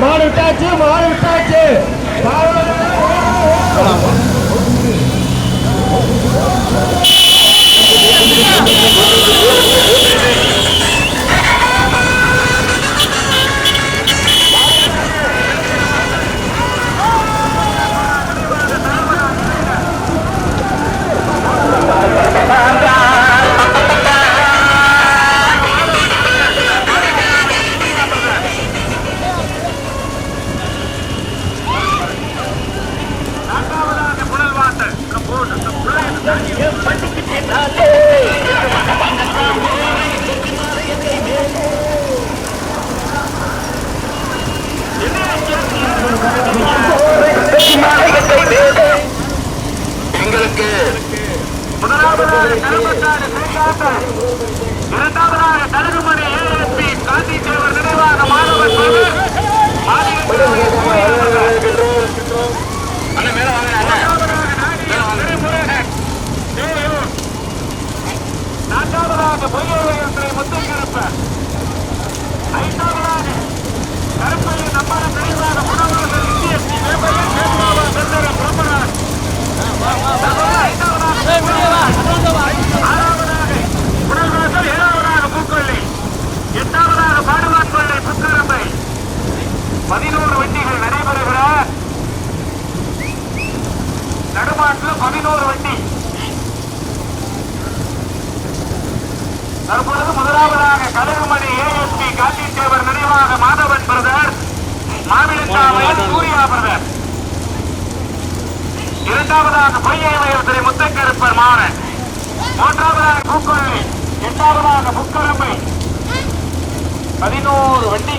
மாடு விட்டாச்சு மாடு விட்டாச்சு எங்களுக்கு முதலாவதாக கருப்பத்தாடு ஸ்ரீகாந்த் இரண்டாவதாக தலகுமணி ஏஎஸ்பி காந்தி தேவர் நினைவாக மாணவர் பவர் அண்ணா மேல வாங்க நான்காவதாக பொய்யவையில் ஸ்ரீ முத்துக்கருப்பர் ஐந்தாவதாக கருப்பையில் நம்மளும் நினைவாக முன்னவர்கள் இந்திய வேப்பையில் வேட்பாளர் சந்திர பிரம்மராஜ் ஆறாவதாக புனல்வாசல் ஏழாவதாக பூக்கொள்ளி எட்டாவதாக பாடுவாக்கொள்ளை புக்கரம்பை பதினோரு வண்டிகள் நடைபெறுகிற நடுமாட்டில் பதினோரு வண்டி தற்பொழுது முதலாவதாக கலகுமணி ஏஎஸ்பி காந்தி தேவர் நினைவாக மாதவன் பிரதர் மாவிளக்காவையில் சூர்யா பிரதர் இரண்டாவதாக பொய்யை வயல் திரு முத்தக்கருப்பர் மாறன் மூன்றாவதாக பூக்கொள்ளி எட்டாவதாக புக்கரம்பை பதினோரு வண்டி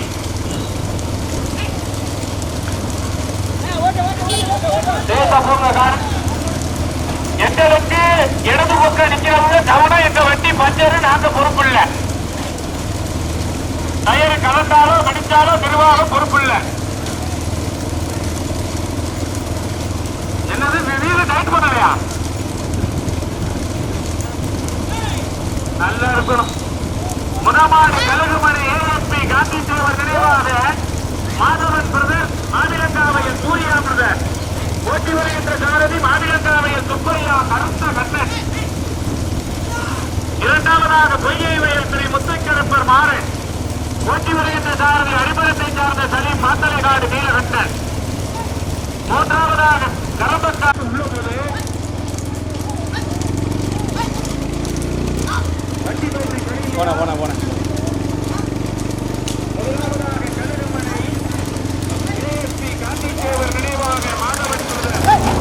எங்களுக்கு இடது பக்கம் நிக்கிறவங்க கவனம் எங்க வண்டி பஞ்சரு நாங்க பொறுப்பு இல்ல டயர் கலந்தாலோ கடிச்சாலோ நிர்வாகம் பொறுப்பில்லை என்னது வீடு டைட் பண்ணலையா நல்லா இருக்கணும். முதமாடு கலகுமணி ஏஎஸ்பி காந்தி தேவர் நினைவாக மாதவன் பிரதர் மாநிலங்காவையில் சூர்யா பிரதர். ஓட்டி வருகின்ற சாரதி மாநிலங்காவையில் சுப்பையா கருத்த கண்ணன். இரண்டாவதாக பொய்யை வயல் ஸ்ரீ முத்துக்கிழப்பர் மாறன். ஓட்டி வருகின்ற சாரதி அடிமரத்தை சார்ந்த சலீம் மாத்தலைகாடு நீலகண்டன் மூன்றாவதாக கரம்பக்காடு போன போன போன. நினைவாக மாணவன்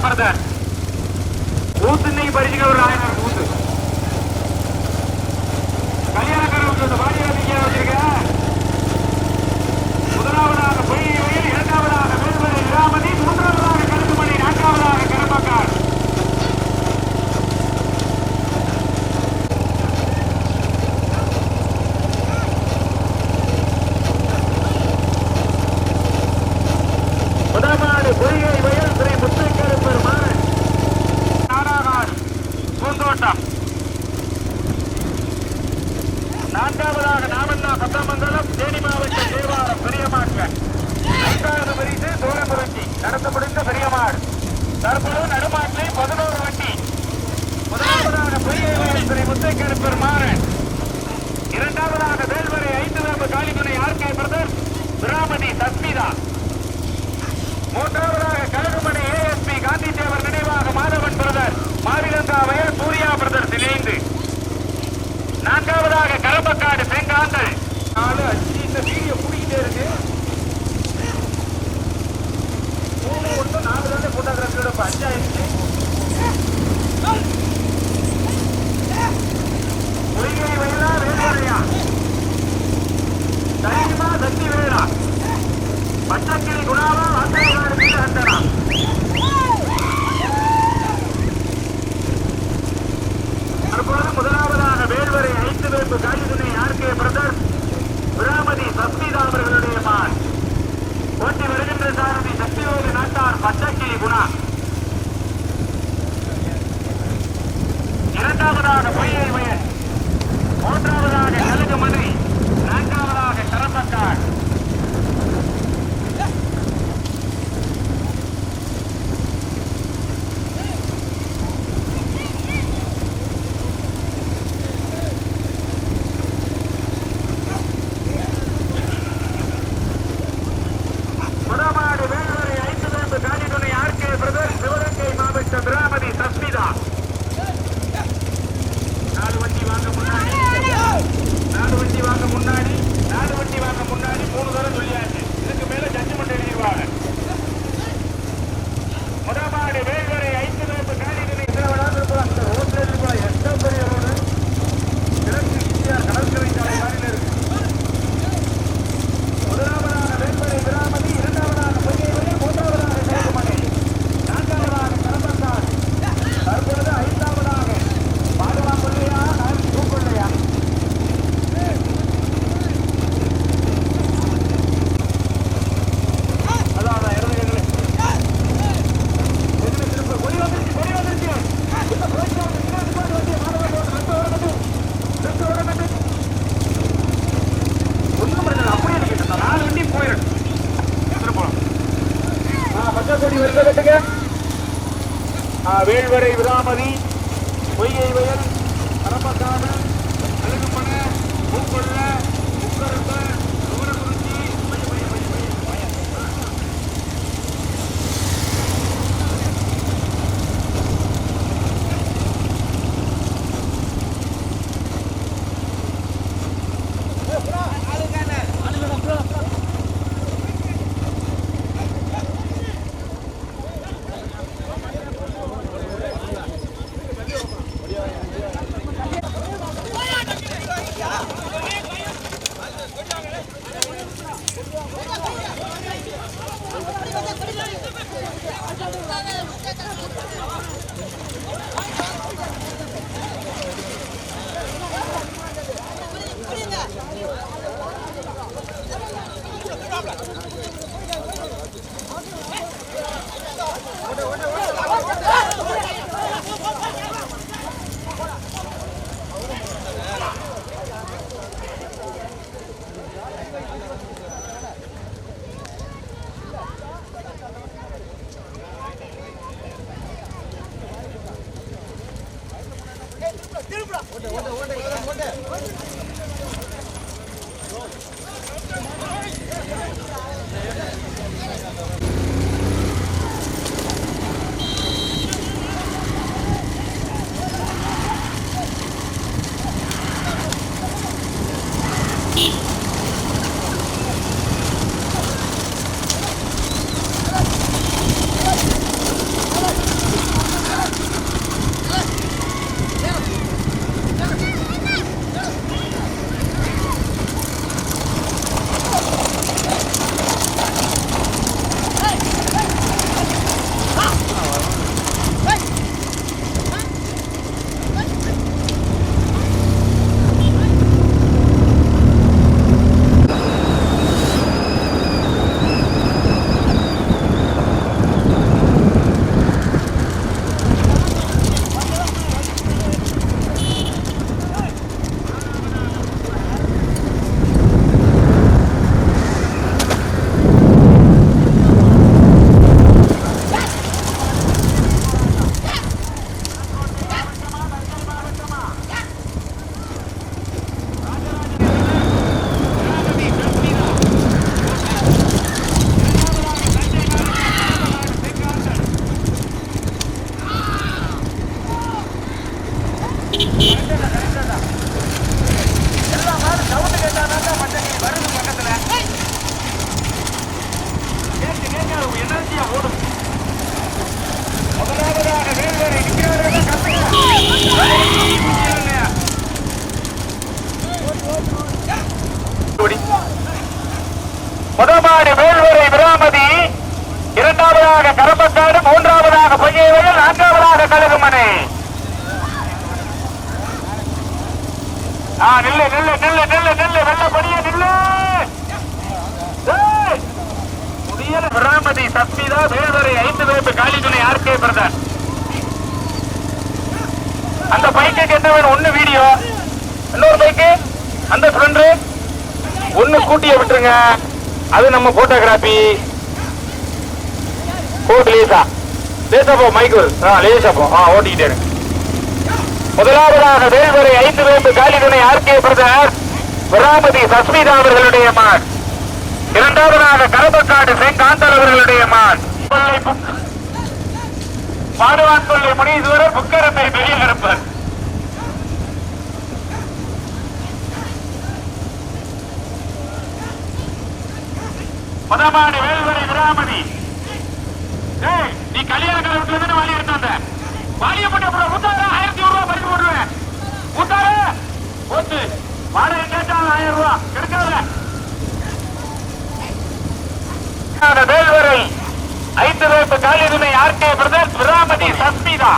பிரதர் ஊத்து இன்னைக்கு பரிசுகள் ஒரு ஆயிரம் பூத்து கல்யாணக்காரர் வந்து பாடியா வச்சிருக்க முதலாவதாக பொய்கை வயல் இரண்டாவதாக வேல்வரை ராமதி மூன்றாவதாக கழுகுமணி நான்காவதாக கரம்பக்கார் முதலாவது பொய்கை வயல் ஸ்ரீ முத்துக்கருப்பர் மாறன் நாடாகார் பூந்தோட்டம் நான்காவதாக நாமன்னா சத்தமங்கலம் தேனி மாவட்ட தேவாரம் பெரியமாட்க. ஐந்தாவது பரிசு வண்டி நடத்த முடிந்த பெரியமாடு. தற்போது நடுமாட்டிலே பதினோரு வண்டி. முதலாவதாக பெரிய வயல் ஸ்ரீ மாறன் இரண்டாவதாக வேல்வரை ஐந்து வேம்பு காளிமுனை ஆர்கே பிரதர் பிராமணி சஸ்மிதா மூன்றாவதாக கழகமணி ஏஎஸ்பி காந்தி தேவர் நினைவாக மாதவன் பிரதர் மாவிலங்காவையில் சூர்யா பிரதர் இணைந்து நான்காவதாக கரம்பக்காடு பெங்காந்தல் நாலு அஞ்சு இந்த வீடியோ கூடிக்கிட்டே இருக்கு. மூணு ஒன்று நாலு தானே போட்டோகிராஃபியோட இப்போ அஞ்சாயிடுச்சு பொய்கை வயலா வேலையா தைரியமா சக்தி வேலா பச்சக்கிளி குணாவா வாசகி ஹண்டனா தற்பொழுது முதலாவதாக வேல்வரை ஐந்து வேப்பு ஆர் கே பிரதர் பிராமதி சஸ்மிதா அவர்களுடைய மான். ஓட்டி வருகின்ற சாரதி சக்தியோக நாட்டார் பச்சக்கிளி குணா. இரண்டாவதாக பொய்யை வயல் மூன்றாவதாக கழுகுமணி நான்காவதாக கரம்பக்கார் முதமாடு வேலுவரை ஐந்து நோன்பு காலிதுணை ஆர்கே பிரதர் சிவகங்கை மாவட்ட திராமதி சஸ்மிதா நாலு வண்டி வாங்க முன்னாடி நாலு வண்டி வாங்க முன்னாடி நாலு வண்டி வாங்க முன்னாடி மூணு தடவை சொல்லியாச்சு இதுக்கு மேல ஜட்ஜ்மெண்ட் எழுதிடுவாங்க முதமாடு வேலுவரை ஐந்து நோன்பு காலிதுணை சிலவடாது இருக்கலாம் இந்த ரோட்ல இருக்கலாம் எந்த பெரிய ரோடு கிழக்கு இந்தியார் கடற்கரை சாலை மாதிரி இருக்கு முதலாவதாக வேல்வரை விராமதி இரண்டாவதாக பொய்கைவரை மூன்றாவதாக சேகுமணி நான்காவதாக கரம்பத்தார் தற்பொழுது ஐந்தாவதாக பாடலாம் கொள்ளையா நான் தூக்கொள்ளையா அதான் அதான் இடது கைகளே திரும்ப கொடி வந்துருச்சு கொடி வந்துருச்சு இந்த போயிட்டு வந்து பின்னாடி போய் வண்டி மாணவர் ரெண்டு ஓட ரெண்டு ஓட ஒண்ணும் பிரச்சனை இல்ல, அப்படியே நிக்கட்டும். இந்த நாலு வண்டி போயிடும் திருப்பம் பச்சைக்கொடி வருக கட்டுங்க வேள்வரை விராமதி பொய்யை வயல் ஆ நில்லு நில்லு நில்லு நில்லு நில்லு வெள்ளப்படிய நில்லு. ஏய்! புதியல விராமதி சஸ்மிதா வேல்வரை ஐந்து வேப்பு காலிதுணை ஆர்கே பிரதான் அந்த பைக்கு என்ன வேணும் ஒண்ணு வீடியோ இன்னொரு பைக்கு அந்த ஃப்ரெண்டு ஒண்ணு கூட்டிய விட்டுருங்க. அது நம்ம போட்டோகிராபி போட்டு லேசா. லேசா போ மைக்கு ஆ லேசா போ. ஆ ஓட்டிக்கிட்டே இருக்கு முதலாவதாக வேல்வரை ஐந்து வேம்பு காலிதுணை ஆர்கே பிரதர் விராமதி சஸ்மிதா அவர்களுடைய மான். இரண்டாவதாக கரபக்காடு செங்காந்தல் அவர்களுடைய மான். பாடுவான் தொல்லை முனீஸ்வரர் புக்கரத்தை பெரிய கருப்பர் முதமாடி வேல்வரை விராமதி. நீ கல்யாண கலவரத்துல தானே வாலி எடுத்தாந்த வாலிய போட்டு அப்புறம் ஊத்தார ஆயிரத்தி ஒரு ரூபாய் பறிச்சு போடுவேன் ஊத்தார ஓத்து வாடகை கேட்டா ஆயிரம் ரூபாய் கிடைக்காத வேல்வரை ஐந்து வேப்பு காலிதுமை ஆர்கே பிரதர்ஸ் விராமதி சஸ்மிதா.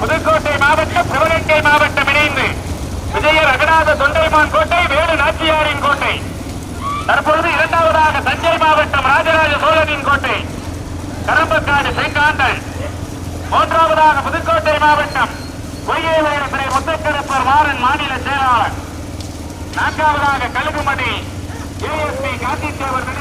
புதுக்கோட்டை மாவட்டம் சிவகங்கை மாவட்டம் இணைந்து. விஜய ரகநாத தொண்டைமான் கோட்டை வேலு நாச்சியாரின் கோட்டை. தற்பொழுது இரண்டாவதாக தஞ்சை மாவட்டம் ராஜராஜ சோழனின் கோட்டை. கரம்பக்காடு செங்காண்டல் மூன்றாவதாக புதுக்கோட்டை மாவட்டம் பொய்யேவயர் திரை முத்தக்கருப்பர் மாறன் மாநில செயலாளர். நான்காவதாக கழுகுமணி ஏஎஸ்பி காந்தித்தேவர் நினைவாக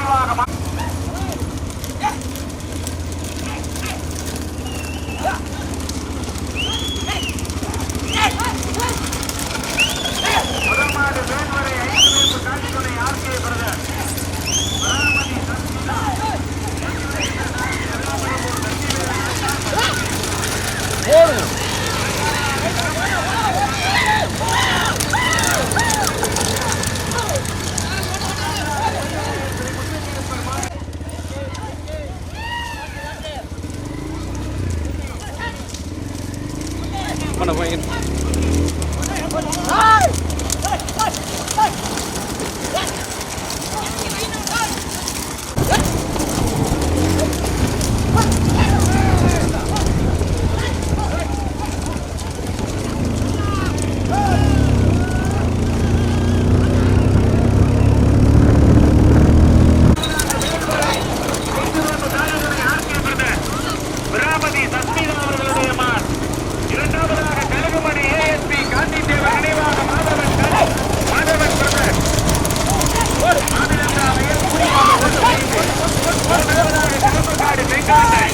பண்ண போய் விராமதி சஸ்மிதா அவர்களுடைய மான் இரண்டாவதாக கழுகுமணி ஏஎஸ்பி காந்தி தேவர் நினைவாக மாதவன் கலை- மாதவன் பிரதர் மாநிலங்களவையில் மூன்றாவதாக கரும்பக்காடு வெங்காட்டை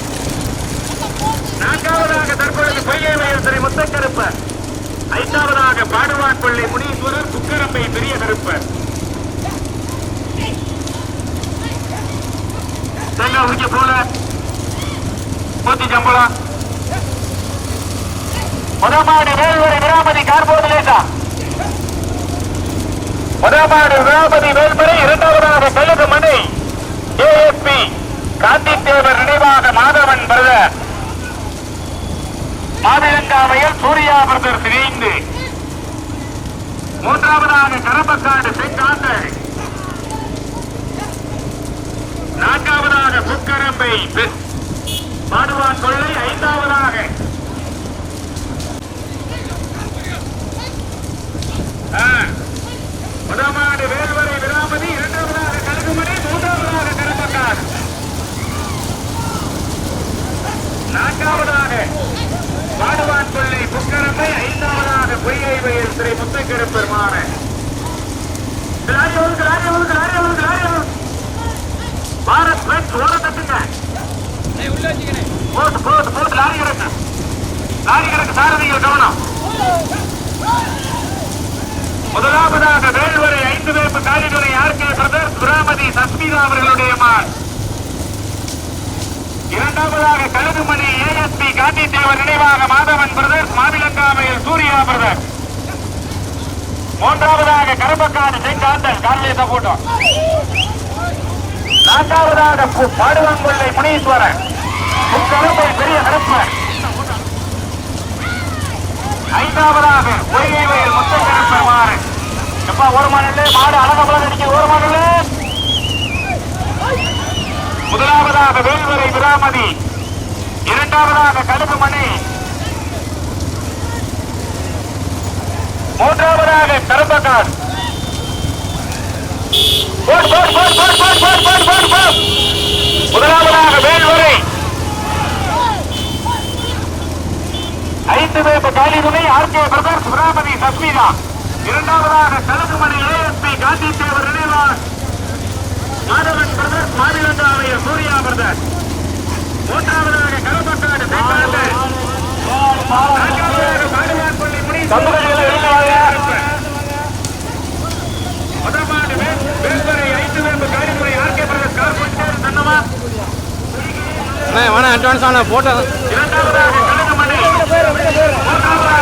நான்காவதாக தற்பொழுது பொய்யவையில் திரு முத்தக்கருப்பர் ஐந்தாவதாக பாடுவான் பிள்ளை முனீஸ்வரர் குக்கரம்பை பெரிய கருப்பர் தேங்காய் உரிக்க போல மூத்தி சம்பளம் முதமாடு வேல்வரை விராமதி கார்போர்டு லேசா முதமாடு விராமதி வேல்முறை இரண்டாவதாக கழுகு மணி. ஏஎஸ்பி காந்தித்தேவர் நினைவாக மாதவன் பிரதர் மாதிரங்காவையில் சூர்யா பிரதர் இணைந்து மூன்றாவதாக கரம்பக்காடு செங்காந்தல் நான்காவதாக புக்கரம்பை பெ- பாடுவான் கொள்ளை ஐந்தாவதாக. ஆ. முதமாடு வேல்வரை விராமதி இரண்டாவதாக கழுகுமணி மூன்றாவதாக கரம்பக்காடு நான்காவதாக பாடுவான் கொள்ளை புக்கரம்பை ஐந்தாவதாக பொய்யை வயல் திரை முத்தக்கரு பெருமான. பாரத் பெண் ஓட தட்டுங்க. உள்ள வச்சுக்கிறேன் போட்டு போட்டு போட்டு லாரி கிடக்கு. லாரி கிடக்கு சாரதிகள் கவனம். முதலாவதாக வேல்வரை ஐந்து வேப்பு காலிதுறை ஆர்கே பிரதர்ஸ் விராமதி சஸ்மிதா அவர்களுடைய மான். இரண்டாவதாக கழுதுமணி ஏஎஸ்பி காந்தி தேவர் நினைவாக மாதவன் பிரதர்ஸ் மாவிலங்காமையில் சூர்யா பிரதர். கருப்பக்காடு செங்காந்தல் காலையில தான் போட்டோம் நான்காவதாக பு- பாடுவாங்கொள்ளை முனீஸ்வரன். முக்கருப்பை பெரிய கருப்பன். ஐந்தாவதாக பொய்கை வயல் மாடு பெருமாறு எப்பா ஓரமான மாடு அழக பழக அடிக்க ஓரமான முதலாவதாக வேல்வரை விராமதி. இரண்டாவதாக கடுகு மணி. மூன்றாவதாக கரும்பக்கார். முதலாவதாக வேல்வரை. ஐந்து பேர் காலி துணை ஆர்கே பிரதர்ஸ் விராமதி சஸ்மிதா. இரண்டாவதாக கலகுமணி ஏஎஸ்பி காந்தி தேவர் நினைவார். மாதவன் பிரதர் மாநிலங்க ஆணையர் சூர்யா பிரதர். மூன்றாவதாக கலப்பட்டாடு முதமாண்டு வேல்துறை ஐந்து வேம்பு காரிமுறை ஆர்கே பிரதர் கார்பொன்சேர் தன்னமா வேணா அட்வான்ஸ் ஆன போட்டோ. இரண்டாவதாக கலகுமணி மூன்றாவதாக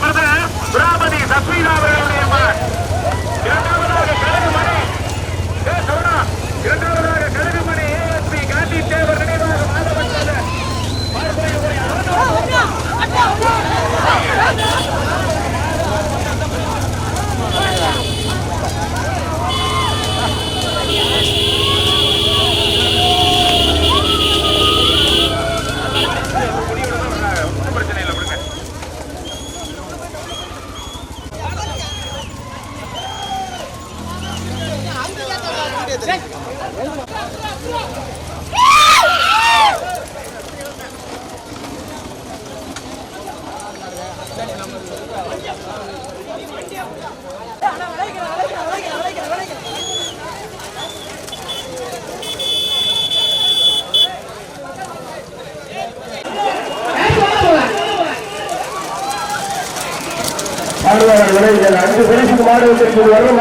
¡Gracias! ¡Gracias!